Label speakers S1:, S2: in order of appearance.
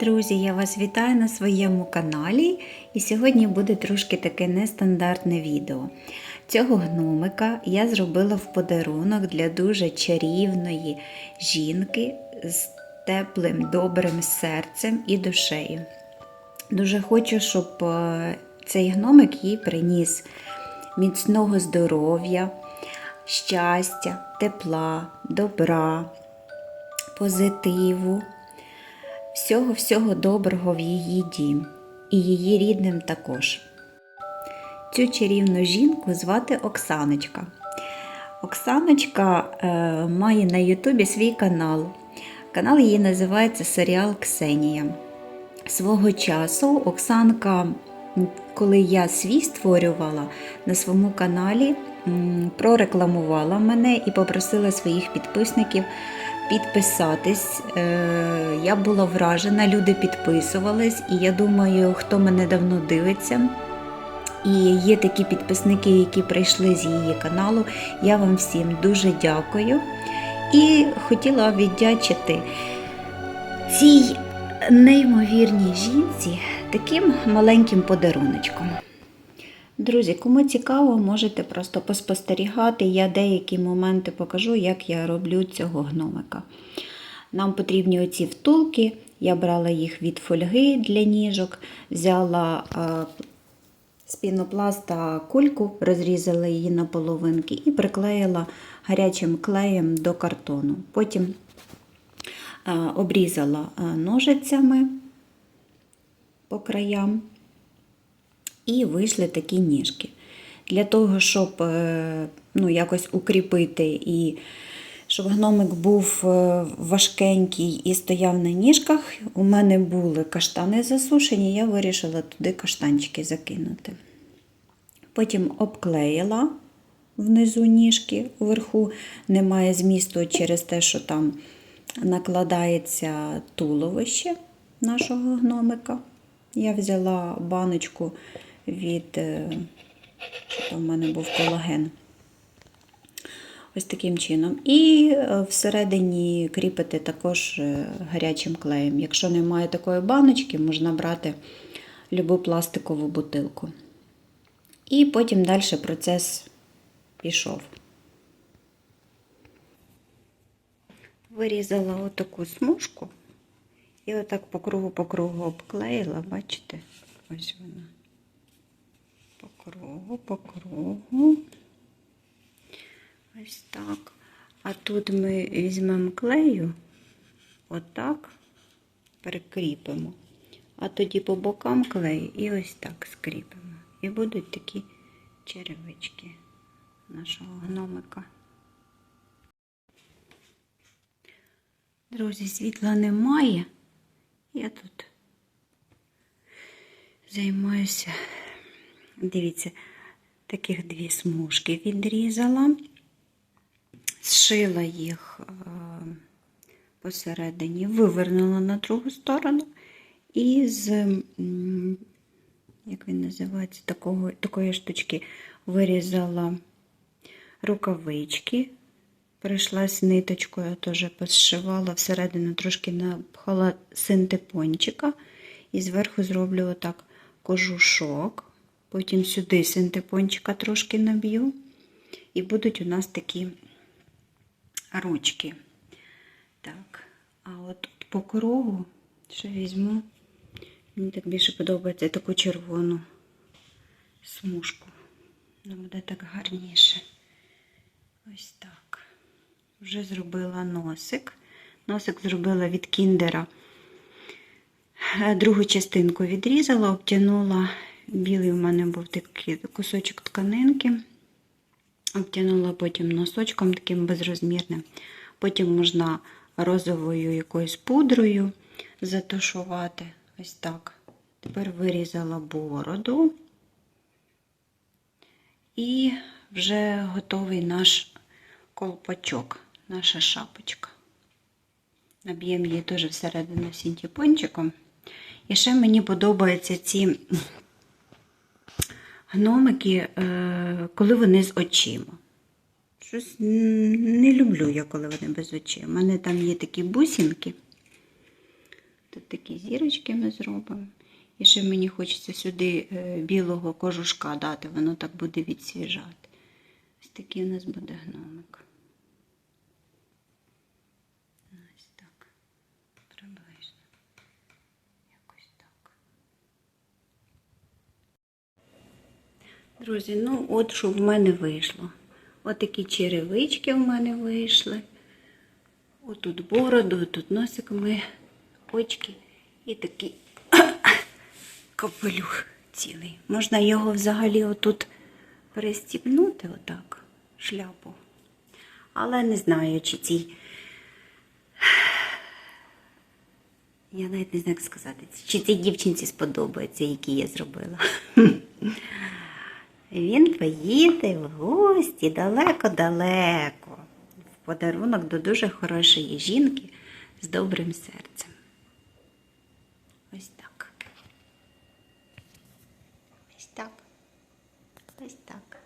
S1: Друзі, я вас вітаю на своєму каналі. І сьогодні буде трошки таке нестандартне відео. Цього гномика я зробила в подарунок для дуже чарівної жінки з теплим, добрим серцем і душею. Дуже хочу, щоб е, цей гномик їй приніс міцного здоров'я, щастя, тепла, добра, позитиву всього-всього доброго в її дім і її рідним також. Цю чарівну жінку звати Оксаночка. Оксаночка е, має на Ютубі свій канал. Канал її називається Серіал Ксенія. Свого часу Оксанка, коли я свій створювала на своєму каналі, прорекламувала мене і попросила своїх підписників підписатись. Е, Я була вражена, люди підписувались, і я думаю, хто мене давно дивиться. І є такі підписники, які прийшли з її каналу. Я вам всім дуже дякую. І хотіла віддячити цій неймовірній жінці таким маленьким подаруночком. Друзі, кому цікаво, можете просто поспостерігати. Я деякі моменти покажу, як я роблю цього гномика. Нам потрібні оці втулки. Я брала їх від фольги для ніжок, взяла е, з пінопласта кульку, розрізала її на половинки і приклеїла гарячим клеєм до картону. Потім е, обрізала е, ножицями по краям і вийшли такі ніжки. Для того, щоб е, ну, якось укріпити і щоб гномик був е, важкенький і стояв на ніжках, у мене були каштани засушені, я вирішила туди каштанчики закинути. Потім обклеїла внизу ніжки, вверху немає змісту через те, що там накладається туловище нашого гномика. Я взяла баночку від, е, в мене був колаген. Ось таким чином. І е, всередині кріпити також е, гарячим клеєм. Якщо немає такої баночки, можна брати любу пластикову бутилку. І потім далі процес пішов. Вирізала отаку смужку і отак по кругу по кругу обклеїла, бачите? Ось вона. По кругу, по кругу. Ось так. А тут ми візьмемо клею, отак прикріпимо. А тоді по бокам клею і ось так скріпимо. І будуть такі черевички нашого гномика. Друзі, світла немає. Я тут займаюся. Дивіться, таких дві смужки відрізала, зшила їх е, посередині, вивернула на другу сторону і з, як він називається, такого, такої штучки вирізала рукавички. Прийшлась ниточкою, теж позшивала всередину, трошки напхала синтепончика. І зверху зроблю отак кожушок. Потім сюди синтепончика трошки наб'ю. І будуть у нас такі ручки. Так, а от по кругу ще візьму. Мені так більше подобається таку червону смужку. Воно буде так гарніше. Ось так. Вже зробила носик. Носик зробила від кіндера. Е, Другу частинку відрізала, обтянула. Білий у мене був такий кусочок тканинки. Обтянула потім носочком таким безрозмірним. Потім можна розовою якоюсь пудрою затушувати. Ось так. Тепер вирізала бороду. І вже готовий наш колпачок, наша шапочка. Наб'ємо її теж всередину синтепончиком. І ще мені подобаються ці гномики, е, коли вони з очима. Щось не люблю я, коли вони без очей. У мене там є такі бусинки. Тут такі зірочки ми зробимо. І ще мені хочеться сюди е, білого кожушка дати, воно так буде відсвіжати. Ось такий у нас буде гномик. Ось так. Приблизно. Якось так. Друзі, ну от що в мене вийшло. От такі черевички в мене вийшли. Отут бороду, тут носик ми, очки і такий капелюх цілий. Можна його взагалі отут перестібнути, отак, шляпу. Але не знаю, чи цій. Я навіть не знаю, як сказати, чи цій дівчинці сподобається, які я зробила. Він поїде в гості далеко-далеко. В подарунок до дуже хорошої жінки з добрим серцем. Ось так. Ось так. Ось так.